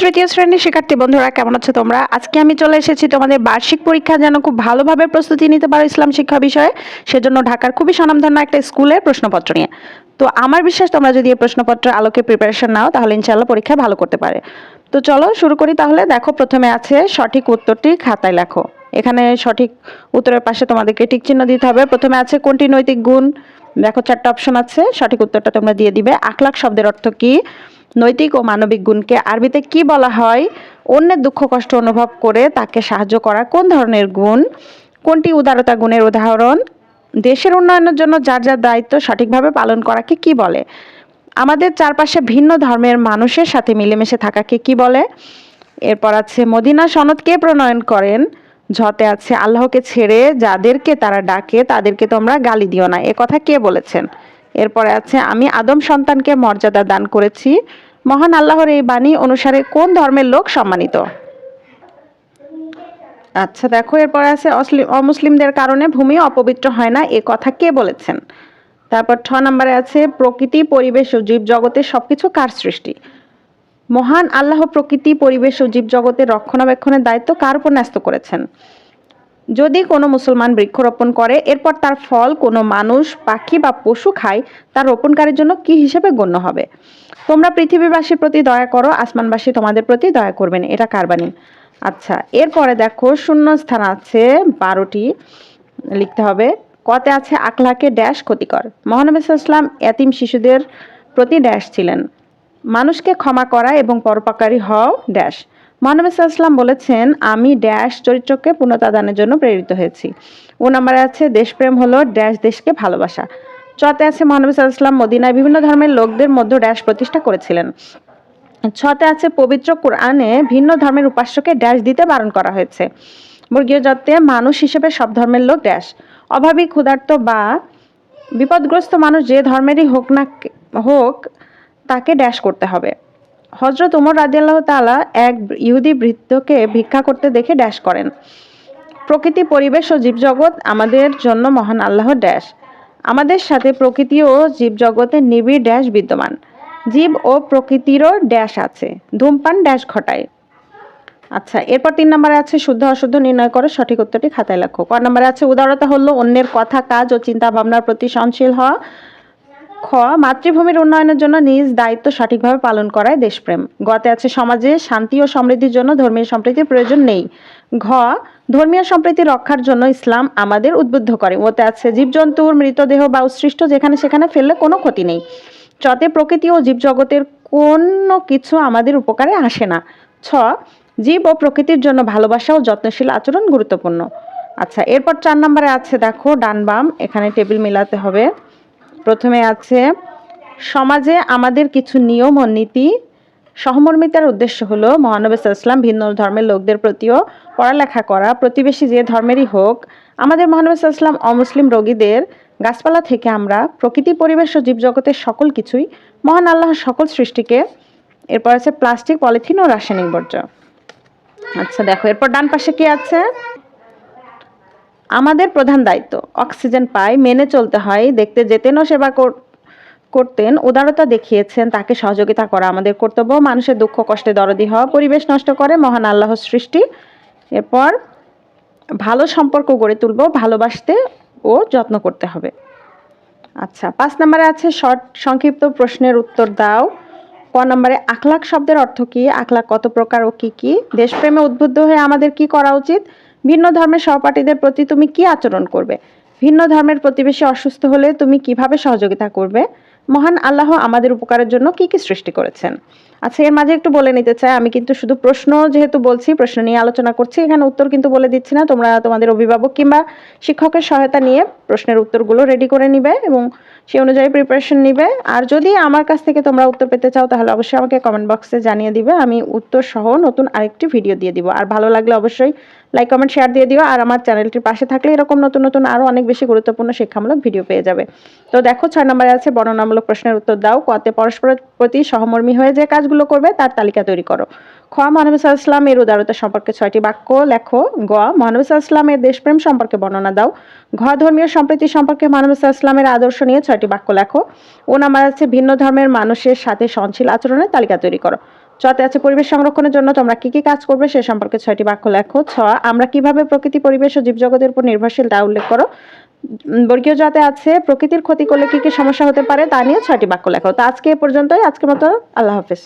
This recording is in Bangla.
তৃতীয় শ্রেণির শিক্ষার্থী বন্ধুরা, কেমন আছো তোমরা? আজকে আমি চলে এসেছি তোমাদের বার্ষিক পরীক্ষা যেন খুব ভালোভাবে প্রস্তুতি নিতে পারো ইসলাম শিক্ষা বিষয়ে। সেজন্য ঢাকার খুবই স্বনামধন্য একটা স্কুলের প্রশ্নপত্র নিয়ে। তো আমার বিশ্বাস, তোমরা যদি এই প্রশ্নপত্র আলোকে প্রিপারেশন নাও, তাহলে ইনশাল্লাহ পরীক্ষা ভালো করতে পারে। তো চলো শুরু করি তাহলে। দেখো, প্রথমে আছে সঠিক উত্তরটি খাতায় লেখো। এখানে সঠিক উত্তরের পাশে তোমাদেরকে টিক চিহ্ন দিতে হবে। প্রথমে আছে কোনটি নৈতিক গুণ? দেখো, চারটা অপশন আছে। সঠিক উত্তরটা তোমরা দিয়ে দিবে। আখলাখ শব্দের অর্থ কি? নৈতিক ও মানবিক গুণকে আরবিতে কি বলা হয়? অন্যের দুঃখ, কষ্ট অনুভব করে তাকে সাহায্য করা কোন ধরনের গুণ? কোনটি উদারতা গুণের উদাহরণ? দেশের উন্নয়নের জন্য যার যার দায়িত্ব সঠিকভাবে পালন করাকে কি বলে? আমাদের চারপাশে ভিন্ন ধর্মের মানুষের সাথে মিলেমিশে থাকাকে কি বলে? এরপর আছে মদিনা সনদ কে প্রণয়ন করেন? ঝতে আছে, আল্লাহকে ছেড়ে যাদেরকে তারা ডাকে, তাদেরকে তোমরা গালি দিও না। এ কথা কে বলেছেন? এরপরে আছে, আমি আদম সন্তানকে মর্যাদা দান করেছি। মহান আল্লাহর এই বাণী অনুসারে কোন ধর্মের লোক সম্মানিত? আচ্ছা দেখো, এরপর আছে অমুসলিমদের কারণে ভূমি অপবিত্র হয় না, এ কথা কে বলেছেন? তারপর ছ নম্বরে আছে, প্রকৃতি, পরিবেশ ও জীব জগতের সবকিছু কার সৃষ্টি? মহান আল্লাহ প্রকৃতি, পরিবেশ ও জীব জগতের রক্ষণাবেক্ষণের দায়িত্ব কার উপর ন্যস্ত করেছেন? যদি কোনো মুসলমান বৃক্ষরোপণ করে, এরপর তার ফল কোনো মানুষ, পাখি বা পশু খায়, তার রোপণকারীর জন্য কি হিসেবে গণ্য হবে? তোমরা পৃথিবীবাসীর প্রতি দয়া করো, আসমানবাসী তোমাদের প্রতি দয়া করবেন। এটা কারবানি আচ্ছা এরপরে দেখো শূন্য স্থান আছে বারোটি, লিখতে হবে। কতে আছে আকলাকে ড্যাশ ক্ষতিকর। মহানবী এতিম শিশুদের প্রতি ড্যাশ ছিলেন। মানুষকে ক্ষমা করা এবং পরোপকারী হও ড্যাশ। মহানবী বলেছেন, আমি ড্যাশ চরিত্রকে পূর্ণতা দানের জন্য প্রেরিত হয়েছি। ও নম্বরে আছে, দেশপ্রেম হলো ড্যাশ দেশকে ভালোবাসা। চতে আছে মহানবী সাল্লাম মদিনায় বিভিন্ন ধর্মের লোকদের মধ্যে ড্যাশ প্রতিষ্ঠা করেছিলেন। ছতে আছে পবিত্র কোরআনে ভিন্ন ধর্মের উপাস্যকে ড্যাশ দিতে বারণ করা হয়েছে। বর্গীয় জতে মানুষ হিসেবে সব ধর্মের লোক ড্যাশ। অভাবী, ক্ষুধার্ত বা বিপদগ্রস্ত মানুষ যে ধর্মেরই হোক না হোক, তাকে ড্যাশ করতে হবে। হজরত উমর রাজিয়াল্লাহ তালা এক ইহুদি বৃদ্ধকে ভিক্ষা করতে দেখে ড্যাশ করেন। প্রকৃতি, পরিবেশ ও জীবজগৎ আমাদের জন্য মহান আল্লাহ ড্যাশ। আমাদের সাথে প্রকৃতি ও জীবজগতের নিবিড় ড্যাশ বিদ্যমান। জীব ও প্রকৃতিরও ড্যাশ আছে। ধূমপান ড্যাশ ঘটায়। আচ্ছা এরপর তিন নম্বরে আছে, শুদ্ধ অশুদ্ধ নির্ণয় করে, সঠিক উত্তরটি খাতায় লেখো ক নম্বরে আছে, উদারতা হলো অন্যের কথা, কাজ ও চিন্তা ভাবনার প্রতি সহনশীল হওয়া। খ, মাতৃভূমির উন্নয়নের জন্য নিজ দায়িত্ব সঠিকভাবে পালন করায় দেশপ্রেম। গতে আছে সমাজে শান্তি ও সমৃদ্ধির জন্য ধর্মীয় সম্প্রীতির প্রয়োজন নেই। ঘ, ধর্মীয় সম্প্রীতি রক্ষার জন্য ইসলাম আমাদের উদ্বুদ্ধ করে। ওতে আছে জীবজন্তুর মৃতদেহ বা উৎসৃষ্ট যেখানে সেখানে ফেললে কোনো ক্ষতি নেই। চতে প্রকৃতি ও জীবজগতের কোনো কিছু আমাদের উপকারে আসে না। ছ, জীব ও প্রকৃতির জন্য ভালোবাসা ও যত্নশীল আচরণ গুরুত্বপূর্ণ। আচ্ছা এরপর চার নম্বরে আছে দেখো ডান বাম, এখানে টেবিল মিলাতে হবে। প্রথমে আছে, সমাজে আমাদের কিছু নিয়ম ও নীতি সহমর্মিতার উদ্দেশ্য হলো, মহানবী ইসলাম ভিন্ন ধর্মের লোকদের প্রতিও পড়ালেখা করা, প্রতিবেশী যে ধর্মেরই হোক, আমাদের মহানবী ইসলাম অমুসলিম রোগীদের গাছপালা থেকে আমরা প্রকৃতি, পরিবেশ ও জীবজগতের সকল কিছুই মহান আল্লাহর সকল সৃষ্টিকে, এরপর আছে প্লাস্টিক, পলিথিন ও রাসায়নিক বর্জ্য। আচ্ছা দেখো, এরপর ডান পাশে কি আছে? আমাদের প্রধান দায়িত্ব, অক্সিজেন পাই, মেনে চলতে হয়, দেখতে যেতেন ও সেবা কর- করতেন, উদারতা দেখিয়েছেন, তাকে সহযোগিতা করা আমাদের কর্তব্য। মানুষের দুঃখ, কষ্টে দরদি হওয়া, পরিবেশ নষ্ট করে মহান আল্লাহর সৃষ্টি। এরপর ভালো সম্পর্ক গড়ে তুলব, ভালোবাসতে ও যত্ন করতে হবে। আচ্ছা পাঁচ নম্বরে আছে শর্ট, সংক্ষিপ্ত প্রশ্নের উত্তর দাও। ক নম্বরে আখলাক শব্দের অর্থ কি? আখলাক কত প্রকার ও কি কি? দেশপ্রেমে উদ্বুদ্ধ হয়ে আমাদের কি করা উচিত? ভিন্ন ধর্মের সহপাঠীদের প্রতি তুমি কি আচরণ করবে? ভিন্ন ধর্মের প্রতিবেশী অসুস্থ হলে তুমি কীভাবে সহযোগিতা করবে? মহান আল্লাহ আমাদের উপকারের জন্য কি কি সৃষ্টি করেছেন? আচ্ছা এর মাঝে একটু বলে নিতে চাই, আমি কিন্তু শুধু প্রশ্ন যেহেতু বলছি, প্রশ্ন নিয়ে আলোচনা করছি, এখানে উত্তর কিন্তু বলে দিচ্ছি না, তোমরা তোমাদের অভিভাবক কিংবা শিক্ষকের সহায়তা নিয়ে প্রশ্নের উত্তরগুলো রেডি করে নিবে এবং সেই অনুযায়ী প্রিপারেশন নিবে। আর যদি আমার কাছ থেকে তোমরা উত্তর পেতে চাও, তাহলে অবশ্যই আমাকে কমেন্ট বক্সে জানিয়ে দিবে। আমি উত্তর সহ নতুন আরেকটি ভিডিও দিয়ে দিব। আর ভালো লাগলে অবশ্যই লাইক কমেন্ট শেয়ার দিয়ে দিও। আর আমার চ্যানেলটির পাশে থাকলে এরকম নতুন নতুন আরও অনেক বেশি গুরুত্বপূর্ণ, শিক্ষামূলক ভিডিও পেয়ে যাবে। তো দেখো, ছয় নম্বরে আছে, বর্ণনামূলক প্রশ্নের উত্তর দাও। কতে পরস্পরের প্রতি সহমর্মী হয়ে যে কাজগুলো করবে, তার তালিকা তৈরি করো। খ, মহানবী সাল্লাম এর উদারতা সম্পর্কে ছয়টি বাক্য লেখো। গ, মহানবী সাল্লাম এর দেশপ্রেম সম্পর্কে বর্ণনা দাও। ঘ, ধর্মীয় সম্প্রীতি সম্পর্কে মহানবী সাল্লামের আদর্শ নিয়ে ছয়টি বাক্য লেখো। ও নাম্বার আছে, ভিন্ন ধর্মের মানুষের সাথে সহনশীল আচরণের তালিকা তৈরি করো। ছতে আছে, পরিবেশ সংরক্ষণের জন্য তোমরা কি কি কাজ করবে সে সম্পর্কে ছয়টি বাক্য লেখো। ছ, আমরা কীভাবে প্রকৃতি, পরিবেশ ও জীবজগতের উপর নির্ভরশীল তা উল্লেখ করো। বর্গীয় যাতে আছে, প্রকৃতির ক্ষতি করলে কি কি সমস্যা হতে পারে তা নিয়ে ছয়টি বাক্য লেখো। তো আজকে এ পর্যন্তই। আজকের মতো আল্লাহ হাফেজ।